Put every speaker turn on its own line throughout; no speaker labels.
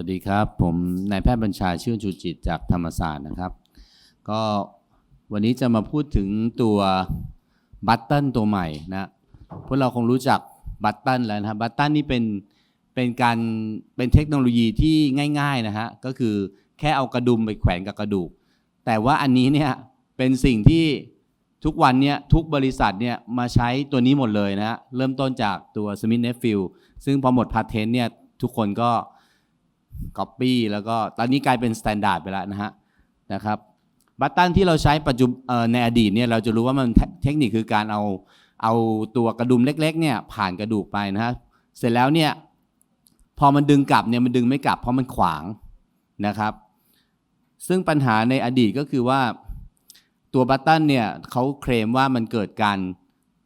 วัสดีครับ ผมนายแพทย์บัญชาชื่นชูจิตจากธรรมศาสตร์นะครับ ก็วันนี้จะมาพูดถึงตัวบัตตันตัวใหม่นะพวกเราคงรู้จักบัตตันแล้วนะครับบัตตันนี่เป็นเป็นการเป็นเทคโนโลยีที่ง่ายๆนะฮะก็คือแค่เอากระดุมไปแขวนกับกระดูก แต่ว่าอันนี้เนี่ยเป็นสิ่งที่ทุกวันเนี่ยทุกบริษัทเนี่ยมาใช้ตัวนี้หมดเลยนะฮะเริ่มต้นจากตัว Smith Nephew ซึ่งพอหมดพาเทนเนี่ยทุกคนก็ Copy แล้วก็ตอนนี้กลายเป็น Standard ไปแล้วนะฮะนะครับบัตตันที่เราใช้ปัจจุบันในอดีตเนี่ยเราจะรู้ว่ามันเทเทคนิคคือการเอาเอาตัวกระดุมเล็กๆเนี่ยผ่านกระดูกไปนะฮะเสร็จแล้วเนี่ยพอมันดึงกลับเนี่ยมันดึงไม่กลับเพราะมันขวางนะครับ ซึ่งปัญหาในอดีตก็คือว่าตัวบัตตันเนี่ยเขาเคลมว่ามันเกิดการ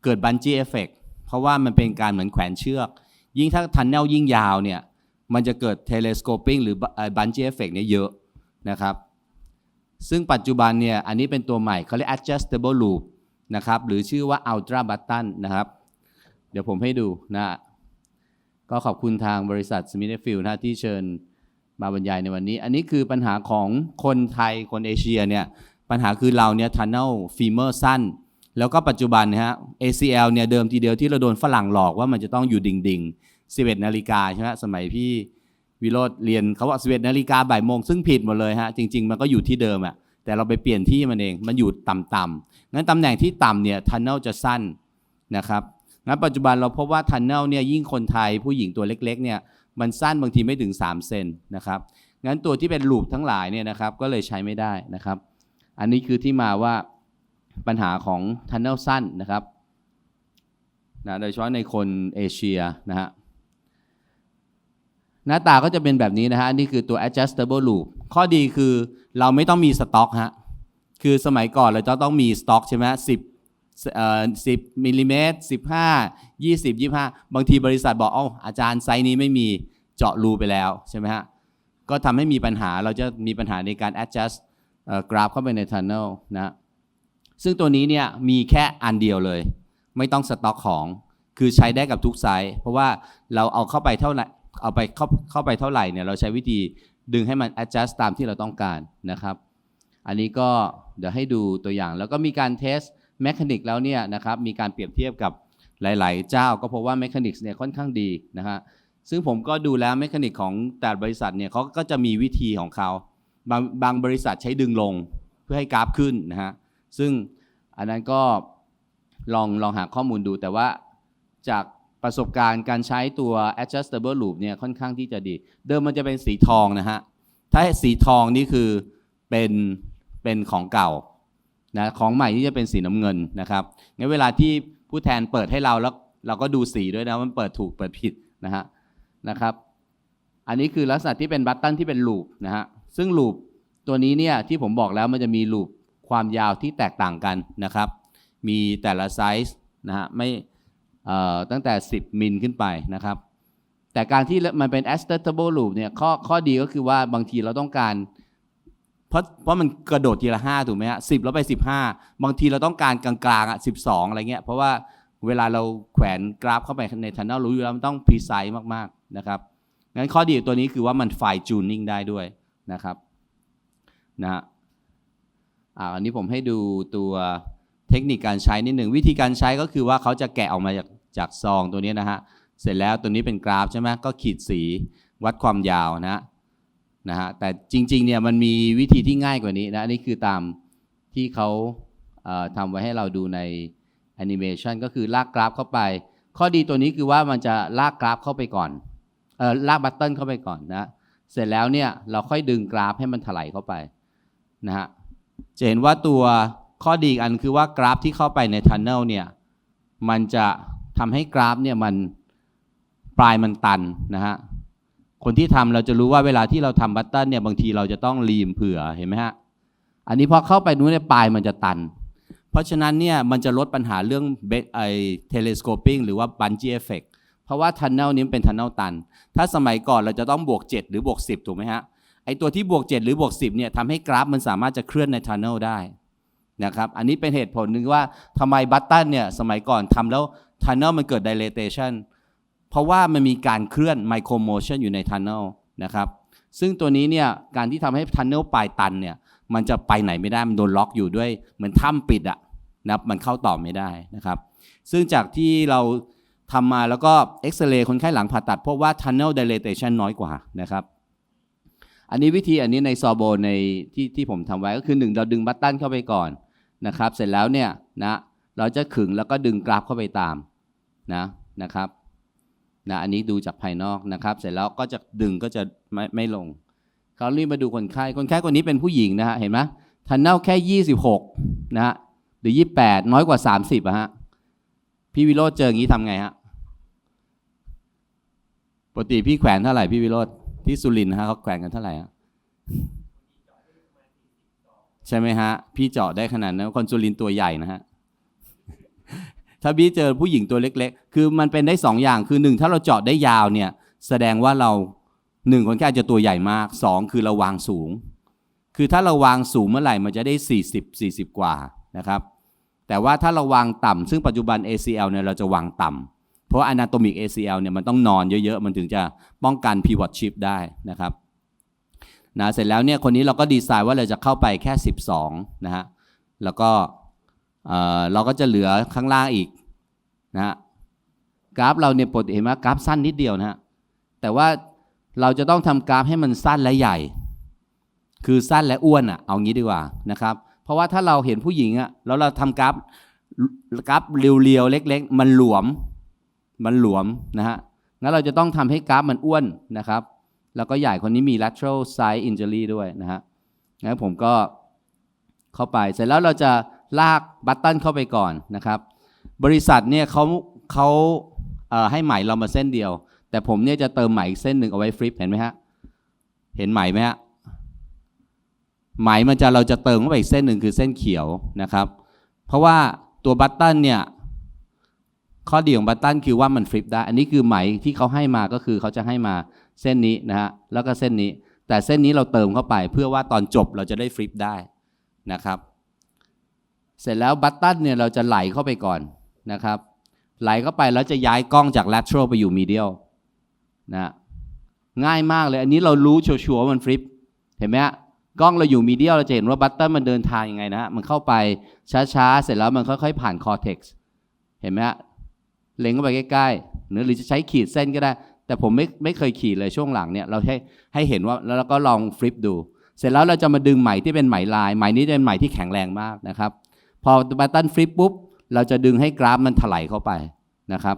เกิดบันจี้เอฟเฟกเพราะว่ามันเป็นการเหมือนแขวนเชือก ยิ่งถ้าทันเนลยิ่งยาวเนี่ย มันจะเกิด telescoping หรือ bungee effect เนี่ยเยอะนะครับ ซึ่งปัจจุบันเนี่ยอันนี้เป็นตัวใหม่เขาเรียก adjustable loop นะครับ หรือชื่อว่า ultra button นะครับ เดี๋ยวผมให้ดูนะ ก็ขอบคุณทางบริษัท Smith Field นะที่เชิญมาบรรยายในวันนี้ อันนี้คือปัญหาของคนไทยคนเอเชียเนี่ย ปัญหาคือเราเนี่ย tunnel femur สั้น แล้วก็ปัจจุบันนะฮะ ACL เนี่ยเดิมทีเดียวที่เราโดนฝรั่งหลอกว่ามันจะต้องอยู่ดิ่งๆ11นาฬิกาใช่ไหมสมัยพี่วิโรธเรียนเขาว่า11นาฬิกาบ่ายโมงซึ่งผิดหมดเลยฮะจริง ๆ มันก็อยู่ที่เดิมอะแต่เราไปเปลี่ยนที่มันเองมันอยู่ต่ำๆงั้นตำแหน่งที่ต่ำเนี่ยทันเนลจะสั้นนะครับงั้นปัจจุบันเราพบว่าทันเนลเนี่ยยิ่งคนไทยผู้หญิงตัวเล็กๆเนี่ยมันสั้นบางทีไม่ถึง 3 เซนนะครับงั้นตัวที่เป็นลูปทั้งหลายเนี่ยนะครับก็เลยใช้ไม่ได้นะครับ อันนี้คือที่มาว่า ปัญหาของทันเนลสั้นนะครับนะโดยเฉพาะในคนเอเชียนะฮะหน้าตาก็จะเป็นแบบนี้นะฮะนี่คือตัว adjustable loop ข้อดีคือเราไม่ต้องมีสต็อกฮะคือสมัยก่อนเราจะต้องมีสต็อกใช่ไหมสิบเอ่อสิบมิลลิเมตรสิบห้ายี่สิบยี่ห้าบางทีบริษัทบอกอ๋ออาจารย์ไซส์นี้ไม่มีเจาะรูไปแล้วใช่ไหมฮะก็ทำให้มีปัญหาเราจะมีปัญหาในการ adjust กราฟเข้าไปใน tunnel นะ ซึ่งตัวนี้เนี่ยมีแค่อันเดียวเลย ไม่ต้องสต็อกของ คือใช้ได้กับทุกไซส์ เพราะว่าเราเอาเข้าไปเท่าไหร่เอาไปเข้าเข้าไปเท่าไหร่เนี่ยเราใช้วิธีดึงให้มัน adjust ตามที่เราต้องการนะครับ อันนี้ก็เดี๋ยวให้ดูตัวอย่าง แล้วก็มีการเทสแมคานิกแล้วเนี่ยนะครับมีการเปรียบเทียบกับหลาย ๆ เจ้าก็เพบว่าแมคานิกเนี่ยค่อนข้างดีนะฮะซึ่งผมก็ดูแล้วแมคานิกของแต่บริษัทเนี่ยเขาก็จะมีวิธีของเขาบางบางบริษัทใช้ดึงลงเพื่อให้กราฟขึ้นนะฮะ ซึ่งอันนั้นก็ลองลองหาข้อมูลดูแต่ว่าจากประสบการณ์การใช้ตัว adjustable loop เนี่ยค่อนข้างที่จะดี เดิมมันจะเป็นสีทองนะฮะ ถ้าสีทองนี่คือเป็นเป็นของเก่านะของใหม่นี่จะเป็นสีน้ำเงินนะครับงั้นเวลาที่ผู้แทนเปิดให้เราแล้วเราก็ดูสีด้วยนะว่ามันเปิดถูกเปิดผิดนะฮะนะครับ อันนี้คือลักษณะที่เป็นบัตตันที่เป็นลูปนะฮะซึ่งลูปตัวนี้เนี่ยที่ผมบอกแล้วมันจะมีลูป ความยาวที่แตกต่างกันนะครับ มีแต่ละไซส์นะฮะไม่ตั้งแต่ 10 มิลขึ้นไปนะครับ แต่การที่มันเป็น adjustable loop เนี่ยข้อข้อดีก็คือว่าบางทีเราต้องการ เพราะเพราะมันกระโดดทีละห้าถูกไหมฮะสิบแล้วไปสิบห้าบางทีเราต้องการกลางๆอะสิบสองอะไรเงี้ยเพราะว่าเวลาเราแขวนกราฟเข้าไปใน tunnel รู้อยู่แล้วมันต้อง precise มากๆนะครับงั้นข้อดีตัวนี้คือว่ามัน fine tuning ได้ด้วยนะครับนะฮะ อันนี้ผมให้ดูตัวเทคนิคการใช้นิดหนึ่งวิธีการใช้ก็คือว่าเขาจะแกะออกมาจากจากซองตัวนี้นะฮะเสร็จแล้วตัวนี้เป็นกราฟใช่ไหมก็ขีดสีวัดความยาวนะนะฮะแต่จริงๆเนี่ยมันมีวิธีที่ง่ายกว่านี้นะอันนี้คือตามที่เขาเอ่อทำไว้ให้เราดูในแอนิเมชันก็คือลากกราฟเข้าไป ข้อดีตัวนี้คือว่ามันจะลากกราฟเข้าไปก่อนเออลากบัตเติลเข้าไปก่อนนะเสร็จแล้วเนี่ยเราค่อยดึงกราฟให้มันถลายเข้าไปนะฮะ จะเห็นว่าตัวข้อดีอีกอันคือว่ากราฟที่เข้าไปในทันเนลเนี่ย มันจะทำให้กราฟเนี่ยมันปลายมันตันนะฮะ คนที่ทำเราจะรู้ว่าเวลาที่เราทำบัตเตันเนี่ยบางทีเราจะต้องรีมเผื่อเห็นไหมฮะ อันนี้พอเข้าไปนู้นเนี่ยปลายมันจะตัน เพราะฉะนั้นเนี่ยมันจะลดปัญหาเรื่องเบไอเทเลสโคปิงหรือว่าบันจีเอฟเฟกเพราะว่าทันเนลนี้เป็นทันเนลตัน ถ้าสมัยก่อนเราจะต้องบวก 7 หรือบวก 10 ถูกไหมฮะ ตัวที่บวก 7 หรือบวก 10เนี่ยทำให้กราฟมันสามารถจะเคลื่อนในทันเนลได้นะครับ อันนี้เป็นเหตุผลหนึ่งว่าทำไมบัตตันเนี่ยสมัยก่อนทำแล้วทันเนลมันเกิด dilatation เพราะว่ามันมีการเคลื่อนไมโครโมชันอยู่ในทันเนลนะครับ ซึ่งตัวนี้เนี่ยการที่ทำให้ทันเนลปลายตันเนี่ยมันจะไปไหนไม่ได้ มันโดนล็อกอยู่ด้วย เหมือนถ้ำปิดอะนะมันเข้าต่อไม่ได้นะครับ ซึ่งจากที่เราทำมาแล้วก็เอ็กซเรย์คนไข้หลังผ่าตัดพบว่า tunnel dilatation น้อยกว่านะครับ อันนี้วิธีอันนี้ในซอโบในที่ที่ผมทำไว้ก็คือหนึ่งเราดึงบัตตันเข้าไปก่อนนะครับ เสร็จแล้วเนี่ยนะเราจะขึงแล้วก็ดึงกราฟเข้าไปตามนะนะครับนะอันนี้ดูจากภายนอกนะครับ เสร็จแล้วก็จะดึงก็จะไม่ไม่ลงคราวนี้มาดูคนไข้คนไข้คนนี้เป็นผู้หญิงนะฮะเห็นไหมทันเนลแค่ 26นะฮะหรือ 28 น้อยกว่า 30อะฮะพี่วิโรจน์เจออย่างนี้ทำไงฮะปกติพี่แขวนเท่าไหร่พี่วิโรจน์ ที่สุรินทร์ฮะเขาแขวนกันเท่าไหร่ฮะใช่ไหมฮะ พี่เจาะได้ขนาดนั้นคนสุรินทร์ตัวใหญ่นะฮะถ้าพี่เจอผู้หญิงตัวเล็ก ๆ คือมันเป็นได้สองอย่างคือหนึ่งถ้าเราเจาะได้ยาวเนี่ย แสดงว่าเราหนึ่งคนแค่จจะตัวใหญ่มากสองคือเราวางสูง คือถ้าเราวางสูงเมื่อไหร่มันจะได้ 40 40 กว่านะครับ แต่ว่าถ้าเราวางต่ำซึ่งปัจจุบัน ACL เนี่ยเราจะวางต่ำ เพราะว่า anatomic ACL เนี่ยมันต้องนอนเยอะๆ มันถึงจะป้องกัน pivot shift ได้นะครับนะเสร็จแล้วเนี่ยคนนี้เราก็ดีไซน์ว่าเราจะเข้าไปแค่ 12นะฮะแล้วก็เออเราก็จะเหลือข้างล่างอีกนะฮะกราฟเราเนี่ยปกติเห็นไหมกราฟสั้นนิดเดียวนะฮะแต่ว่าเราจะต้องทำกราฟให้มันสั้นและใหญ่ คือสั้นและอ้วนอะเอางี้ดีกว่านะครับ เพราะว่าถ้าเราเห็นผู้หญิงอะแล้วเราทำกราฟกราฟเรียวๆเล็ก ๆ มันหลวม มันหลวมนะฮะงั้นเราจะต้องทำให้กราฟมันอ้วนนะครับ แล้วก็ใหญ่คนนี้มี lateral side injury ด้วยนะฮะงั้นผมก็เข้าไป เสร็จแล้วเราจะลากบัตตันเข้าไปก่อนนะครับ บริษัทเนี่ยเขาเขาเให้ไหมเรามาเส้นเดียว แต่ผมเนี่ยจะเติมไหมอีกเส้นหนึ่งเอาไว้ฟลิปเห็นไหมฮะ เห็นไหมไหมฮะ ไหมมันจะเราจะเติมเข้าไปอีกเส้นหนึ่งคือเส้นเขียวนะครับ เพราะว่าตัวบัตตันเนี่ย ข้อดีของบัตตันคือว่ามันฟลิปได้ อันนี้คือไหมที่เขาให้มาก็คือเขาจะให้มาเส้นนี้นะฮะ แล้วก็เส้นนี้ แต่เส้นนี้เราเติมเข้าไป เพื่อว่าตอนจบเราจะได้ฟลิปได้นะครับ เสร็จแล้วบัตตันเนี่ยเราจะไหลเข้าไปก่อนนะครับ ไหลเข้าไปแล้วจะย้ายกล้องจาก lateral ไปอยู่ medial นะง่ายมากเลย อันนี้เรารู้ชัวร์ว่ามันฟลิป เห็นไหมฮะกล้องเราอยู่ medial เราจะเห็นว่าบัตตันมันเดินทางยังไงนะฮะ มันเข้าไปช้าๆ เสร็จแล้วมันค่อยๆ ผ่าน cortex เห็นไหมฮะ เล็งเข้าไปใกล้ๆหรือจะใช้ขีดเส้นก็ได้ แต่ผมไม่ไม่เคยขีดเลยช่วงหลังเนี่ยเราให้ให้เห็นว่าแล้วเราก็ลองฟลิปดู เสร็จแล้วเราจะมาดึงไหมที่เป็นไหมลายไหมนี้จะเป็นไหมที่แข็งแรงมากนะครับ พอบัตตันฟลิปปุ๊บเราจะดึงให้กราฟมันถลายเข้าไปนะครับ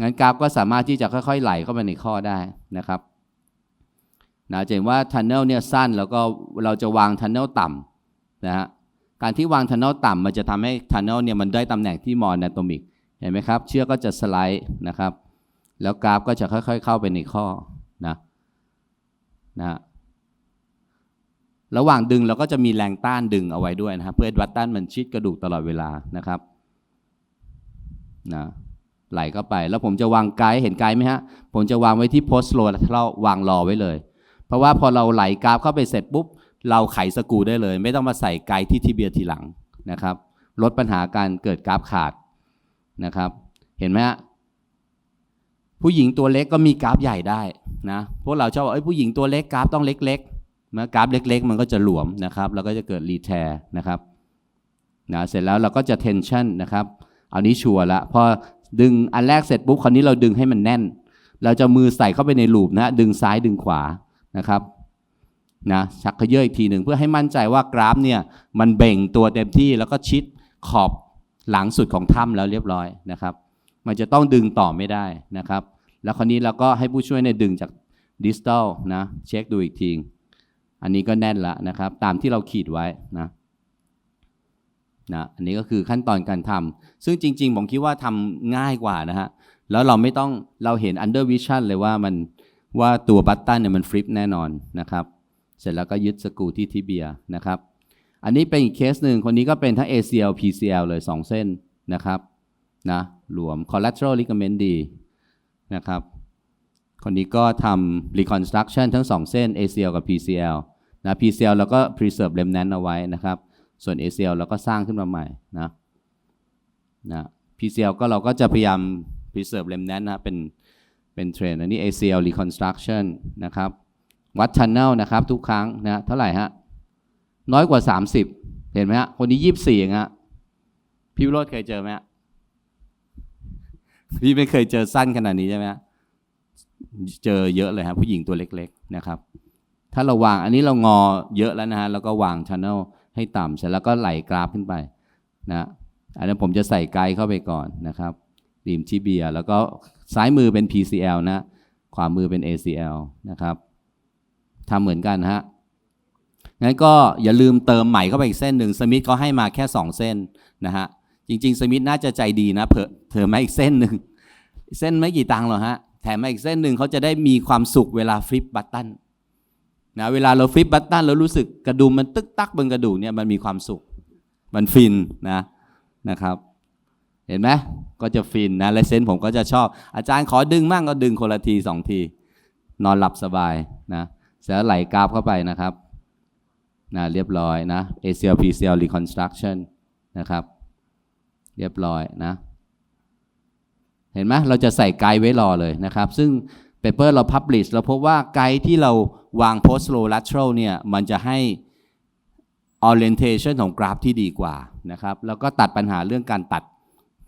งั้นกราฟก็สามารถที่จะค่อยๆไหลเข้าไปในข้อได้นะครับนะจะเห็นว่าทันเนลเนี่ยสั้นแล้วก็เราจะวางทันเนลต่ำนะฮะการที่วางทันเนลต่ำมันจะทำให้ทันเนลเนี่ยมันได้ตำแหน่งที่มอนาโตมิก เห็นไหมครับ เชือกก็จะสไลด์นะครับ แล้วกราฟก็จะค่อยๆ เข้าไปในข้อนะนะระหว่างดึงเราก็จะมีแรงต้านดึงเอาไว้ด้วยนะครับ เพื่อวัดต้านมันชิดกระดูกตลอดเวลานะครับนะไหลเข้าไป แล้วผมจะวางไกด์เห็นไกด์ไหมฮะ ผมจะวางไว้ที่ post low lateral วางรอไว้เลย เพราะว่าพอเราไหลกราฟเข้าไปเสร็จปุ๊บ เราไขสกูได้เลย ไม่ต้องมาใส่ไกด์ที่ทิเบียทีหลังนะครับ ลดปัญหาการเกิดกราฟขาด นะครับ เห็นไหมฮะผู้หญิงตัวเล็กก็มีกราฟใหญ่ได้นะพวกเราชอบบอกเอ้ยผู้หญิงตัวเล็กกราฟต้องเล็กๆเมื่อกราฟเล็ก ๆ มันก็จะหลวมนะครับแล้วก็จะเกิดรีแทร์นะครับนะเสร็จแล้วเราก็จะเทนชันนะครับเอานี้ชัวร์ละพอดึงอันแรกเสร็จปุ๊บคราวนี้เราดึงให้มันแน่น เราจะมือใส่เข้าไปในลูปนะดึงซ้ายดึงขวานะครับนะชักเขยื้ออีกทีหนึ่งเพื่อให้มั่นใจว่ากราฟเนี่ยมันเบ่งตัวเต็มที่แล้วก็ชิดขอบ หลังสุดของถ้ำแล้วเรียบร้อยนะครับ มันจะต้องดึงต่อไม่ได้นะครับ แล้วคราวนี้เราก็ให้ผู้ช่วยเนี่ยดึงจากดิสต a ลนะเช็คดูอีกทีอันนี้ก็แน่นละนะครับ ตามที่เราขีดไว้นะนะอันนี้ก็คือขั้นตอนการทำซึ่งจริง ๆ ผมคิดว่าทำง่ายกว่านะฮะแล้วเราไม่ต้องเราเห็น under vision เลยว่ามันว่าตัวบัตตันเนี่ยมันฟลิปแน่นอนนะครับ เสร็จแล้วก็ยึดสกูที่ทิเบียนะครับ อันนี้เป็นอีกเคสหนึ่งคนนี้ก็เป็นทั้ง ACL PCL เลย 2 เส้นนะครับนะรวม collateral ligament ดีนะครับคนนี้ก็ทำ reconstruction ทั้ง 2 เส้น ACL กับ PCL นะ PCL แล้วก็ preserve remnant เอาไว้นะครับ ส่วน ACL เราก็สร้างขึ้นมาใหม่นะนะ PCL ก็เราก็จะพยายาม preserve remnant นะเป็นเป็นเทรนอันนี้ ACL reconstruction นะครับวัดชันแนลนะครับทุกครั้งนะเท่าไหร่ฮะ น้อยกว่า 30 เห็นไหมฮะคนนี้ยี่สิบสี่เองฮะพี่วิโรธเคยเจอไหมฮะพี่ไม่เคยเจอสั้นขนาดนี้ใช่ไหมฮะเจอเยอะเลยครับผู้หญิงตัวเล็ก ๆ นะครับ ถ้าเราวางอันนี้เรางอเยอะแล้วนะฮะแล้วก็วางชันแนลให้ต่ำเสร็จแล้วก็ไหลกราฟขึ้นไปนะอันนั้นผมจะใส่ไกด์เข้าไปก่อนนะครับดีมที่เบียแล้วก็ซ้ายมือเป็น PCL นะขวามือเป็น ACL นะครับทำเหมือนกันฮะ งั้นก็อย่าลืมเติมใหม่เข้าไปอีกเส้นหนึ่งสมิธก็ให้มาแค่ 2 เส้นนะฮะจริง ๆ สมิธน่าจะใจดีนะเผื่อเผื่อมาอีกเส้นหนึ่งเส้นไม่กี่ตังค์หรอฮะแถมมาอีกเส้นหนึ่งเขาจะได้มีความสุขเวลาฟลิปบัตตันนะเวลาเราฟลิปบัตตันเรารู้สึกกระดุมมันตึกตักบนกระดูกเนี่ยมันมีความสุข มันฟินนะนะครับ เห็นไหมก็จะฟินนะและเซนผมก็จะชอบ อาจารย์ขอดึงมั่งก็ดึงคนละทีสองที นอนหลับสบายนะเสร็จแล้วไหลกราฟเข้าไปนะครับ นะเรียบร้อยนะ ACL PCL reconstruction นะครับ เรียบร้อยนะ เห็นไหมเราจะใส่ไกด์ไว้รอเลยนะครับ ซึ่งเปเปอร์เรา publish เราพบว่าไกด์ที่เราวาง posterolateral เนี่ย มันจะให้ orientation ของกราฟที่ดีกว่านะครับ แล้วก็ตัดปัญหาเรื่องการตัด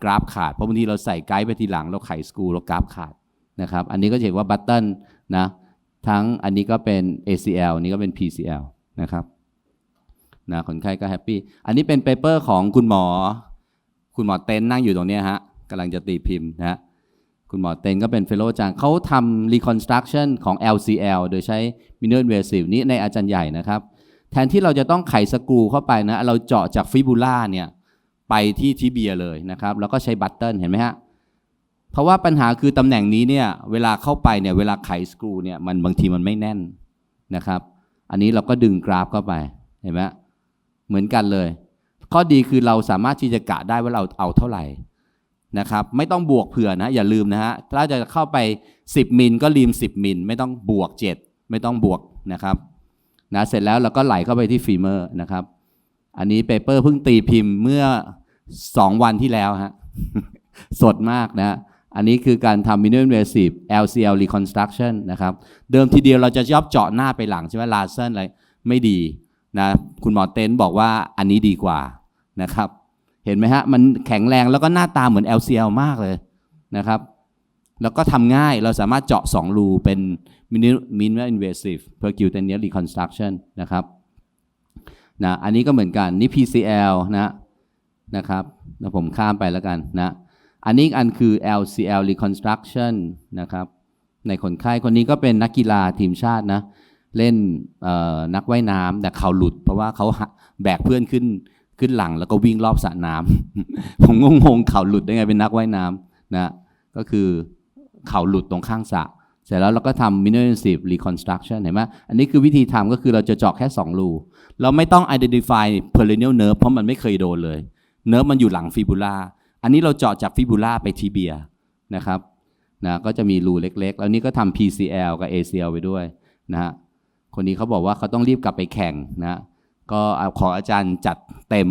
กราฟขาด เพราะบางทีเราใส่ไกด์ไปทีหลัง เราไขสกรูแล้วกราฟขาดนะครับ อันนี้ก็จะเห็นว่าบัตเทิลนะ ทั้งอันนี้ก็เป็น ACL อันนี้ก็เป็น PCL นะครับ นะคนไข้ก็แฮปปี้ อันนี้เป็นเปเปอร์ของคุณหมอ คุณหมอเต้นนั่งอยู่ตรงนี้ฮะกำลังจะตีพิมพ์นะคุณหมอเต้นก็เป็นเฟลโลจารย์เขาทำ reconstruction ของ LCL โดยใช้ minor invasive นี้ในอาจารย์ใหญ่นะครับ แทนที่เราจะต้องไขสกรูเข้าไปนะ เราเจาะจากฟิบูล่าเนี่ยไปที่ทิเบียเลยนะครับ แล้วก็ใช้บัตเติลเห็นไหมฮะเพราะว่าปัญหาคือตำแหน่งนี้เนี่ยเวลาเข้าไปเนี่ยเวลาไขสกรูเนี่ยมันบางทีมันไม่แน่นนะครับ อันนี้เราก็ดึงกราฟเข้าไปเห็นไหม เหมือนกันเลย ข้อดีคือเราสามารถที่จะกะได้ว่าเราเอาเท่าไหร่นะครับ ไม่ต้องบวกเผื่อนะอย่าลืมนะฮะถ้าจะเข้าไป 10 มิลก็รีม10 มิลไม่ต้องบวก 7 ไม่ต้องบวกนะครับนะเสร็จแล้วเราก็ไหลเข้าไปที่ฟีเมอร์นะครับ อันนี้เปเปอร์เพิ่งตีพิมพ์เมื่อ 2 วันที่แล้วฮะสดมากนะ อันนี้คือการทำ minimum invasive LCL reconstruction นะครับ เดิมทีเดียวเราจะชอบเจาะหน้าไปหลังใช่ไหมลาเซนอะไรไม่ดี นะคุณหมอเต้นบอกว่าอันนี้ดีกว่านะครับ เห็นไหมฮะ มันแข็งแรงแล้วก็หน้าตาเหมือน LCL มากเลยนะครับ แล้วก็ทำง่ายเราสามารถเจาะ 2 รูเป็น minimum invasive percutaneous reconstruction นะครับนะอันนี้ก็เหมือนกัน นี่ PCL นะนะครับแล้วผมข้ามไปแล้วกันนะ อันนี้อันคือ LCL reconstruction นะครับ ในคนไข้คนนี้ก็เป็นนักกีฬาทีมชาตินะ เล่นนักว่ายน้ำแต่เขาหลุด เพราะว่าเขาแบกเพื่อนขึ้นขึ้นหลังแล้วก็วิ่งรอบสระน้ำผมงงๆเข่าหลุดได้ไงเป็นนักว่ายน้ำนะก็คือเข่าหลุดตรงข้างสระเสร็จแล้วเราก็ทำ minimum invasive reconstruction เห็นไหมอันนี้คือวิธีทำก็คือเราจะเจาะแค่ 2 รู เราไม่ต้อง identify perineal nerve เพราะมันไม่เคยโดนเลย เนิร์ฟมันอยู่หลังฟิบูล่าอันนี้เราเจาะจากฟิบูล่าไปทีเบียนะครับนะก็จะมีรูเล็กๆ แล้วนี่ก็ทำ PCL กับ ACL ไปด้วยนะฮะ คนนี้เขาบอกว่าเขาต้องรีบกลับไปแข่งนะก็เอาขออาจารย์จัดเต็ม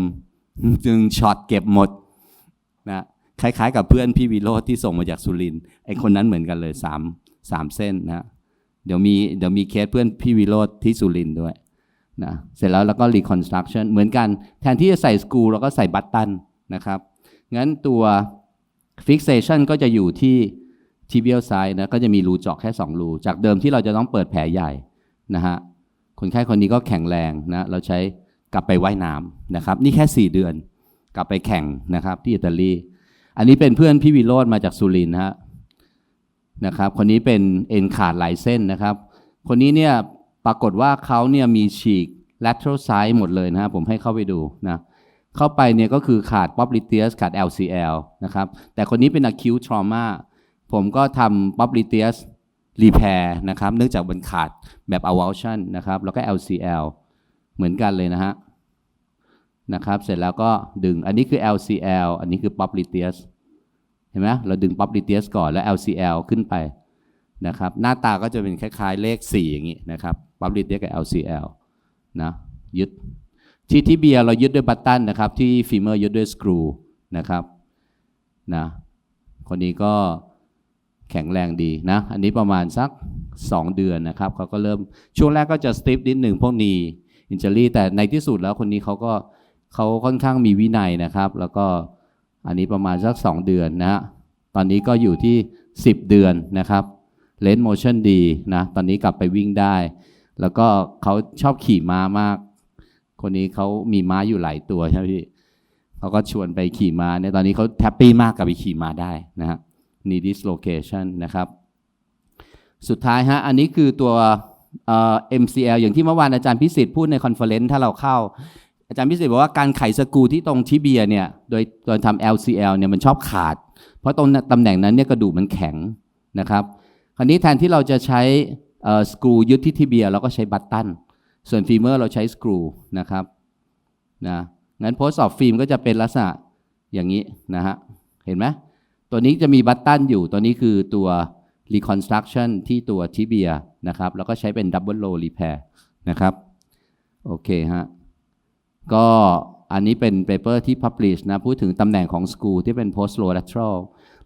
จึงช็อตเก็บหมดนะคล้ายๆ กับเพื่อนพี่วิโรธที่ส่งมาจากสุรินไอคนนั้นเหมือนกันเลยสามสามเส้นนะเดี๋ยวมีเดี๋ยวมีเคสเพื่อนพี่วิโรธที่สุรินด้วยนะเสร็จแล้วเราก็ reconstruction เหมือนกัน แทนที่จะใส่สกูเราก็ใส่บัตตันนะครับ งั้นตัว fixation ก็จะอยู่ที่ tibial side นะก็จะมีรูเจาะแค่ 2 รู จากเดิมที่เราจะต้องเปิดแผลใหญ่ นะฮะคนไข้คนนี้ก็แข็งแรงนะเราใช้กลับไปว่ายน้ำนะครับ นี่แค่ 4 เดือน กลับไปแข่งนะครับ ที่อิตาลี อันนี้เป็นเพื่อนพี่วิโรธมาจากสุรินทร์ฮะนะครับ คนนี้เป็นเอ็นขาดหลายเส้นนะครับ คนนี้เนี่ยปรากฏว่าเขาเนี่ยมีฉีก lateral side หมดเลยนะฮะผมให้เข้าไปดูนะเข้าไปเนี่ยก็คือขาด popliteus ขาด LCL นะครับ แต่คนนี้เป็น acute trauma ผมก็ทำ popliteus repair นะครับเนื่องจากมันขาดแบบ avulsion นะครับแล้วก็ LCL เหมือนกันเลยนะฮะนะครับเสร็จแล้วก็ดึงอันนี้คือ LCL อันนี้คือ popliteus เห็นไหมเราดึง popliteus ก่อนแล้ว LCL ขึ้นไปนะครับหน้าตาก็จะเป็นคล้ายๆเลข 4 อย่างนี้นะครับปั๊บลิเตียกับ LCL นะยึดที่ที่เบียเรายึดด้วยบัตตันนะครับที่ฟีเมอร์ยึดด้วยสกรูนะครับนะคนนี้ก็ แข็งแรงดีนะ อันนี้ประมาณสัก 2 เดือนนะครับเขาก็เริ่มช่วงแรกก็จะสติฟนิดหนึ่งพวกนีอินเจอรี่แต่ในที่สุดแล้วคนนี้เขาก็เขาค่อนข้างมีวินัยนะครับ แล้วก็อันนี้ประมาณสัก 2 เดือนนะฮะตอนนี้ก็อยู่ที่ 10 เดือนนะครับเลน s ์โมชั่นดีนะตอนนี้กลับไปวิ่งได้ แล้วก็เขาชอบขี่ม้ามาก คนนี้เขามีม้าอยู่หลายตัวใช่ไหมพี่เขาก็ชวนไปขี่ม้าเนี่ยตอนนี้เขาแฮปปี้มากกับไปขี่ม้าได้นะฮะ knee dislocation นะครับ สุดท้ายฮะ อันนี้คือตัวเอ่อ MCL อย่างที่เมื่อวานอาจารย์พิสิทธิ์พูดในคอนเฟอเรนซ์ถ้าเราเข้า อาจารย์พิสิทธิ์บอกว่าการไขสกรูที่ตรงทิเบียเนี่ย โดยโดยทำ LCL เนี่ยมันชอบขาด เพราะตรงตำแหน่งนั้นเนี่ยกระดูกมันแข็งนะครับ คราวนี้แทนที่เราจะใช้สกรูยึดที่ทิเบียเราก็ใช้บัตตัน ส่วนฟีเมอร์เราใช้สกรูนะครับนะงั้นโพสต์ออฟฟิล์มก็จะเป็นลักษณะอย่างนี้นะฮะ เห็นไหม ตัวนี้จะมีบัตตันอยู่ ตัวนี้คือตัว reconstruction ที่ตัวทิเบียนะครับ แล้วก็ใช้เป็น double low repair นะครับ โอเคฮะ ก็อันนี้เป็นเปเปอร์ที่ publish นะ พูดถึงตำแหน่งของสกรูที่เป็น post lateral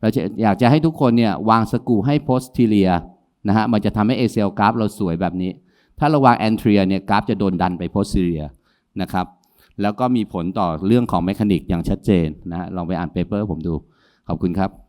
เราจะอยากจะให้ทุกคนเนี่ยวางสกูให้ posterior นะฮะ มันจะทำให้ ACL กราฟเราสวยแบบนี้ ถ้าเราวาง anterior เนี่ยกราฟจะโดนดันไป posterior นะครับ แล้วก็มีผลต่อเรื่องของ mechanic อย่างชัดเจนนะฮะ ลองไปอ่านเปเปอร์ผมดู ขอบคุณครับ